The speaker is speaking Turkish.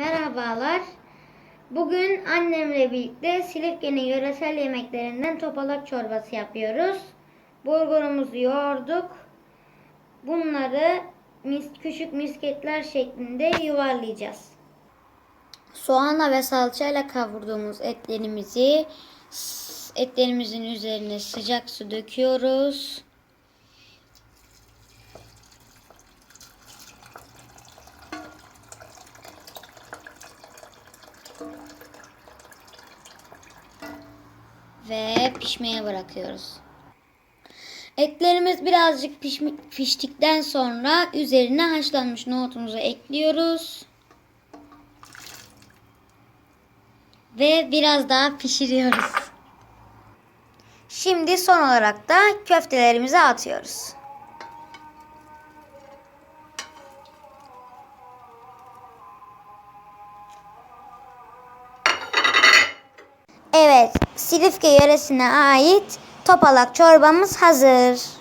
Merhabalar. Bugün annemle birlikte Silifke'nin yöresel yemeklerinden topalak çorbası yapıyoruz. Bulgurumuzu yoğurduk. Bunları mis, küçük misketler şeklinde yuvarlayacağız. Soğanla ve salçayla kavurduğumuz etlerimizi etlerimizin üzerine sıcak su döküyoruz. Ve pişmeye bırakıyoruz. Etlerimiz birazcık pişmi- piştikten sonra üzerine haşlanmış nohutumuzu ekliyoruz. Ve biraz daha pişiriyoruz. Şimdi son olarak da köftelerimizi atıyoruz. Silifke yöresine ait topalak çorbamız hazır.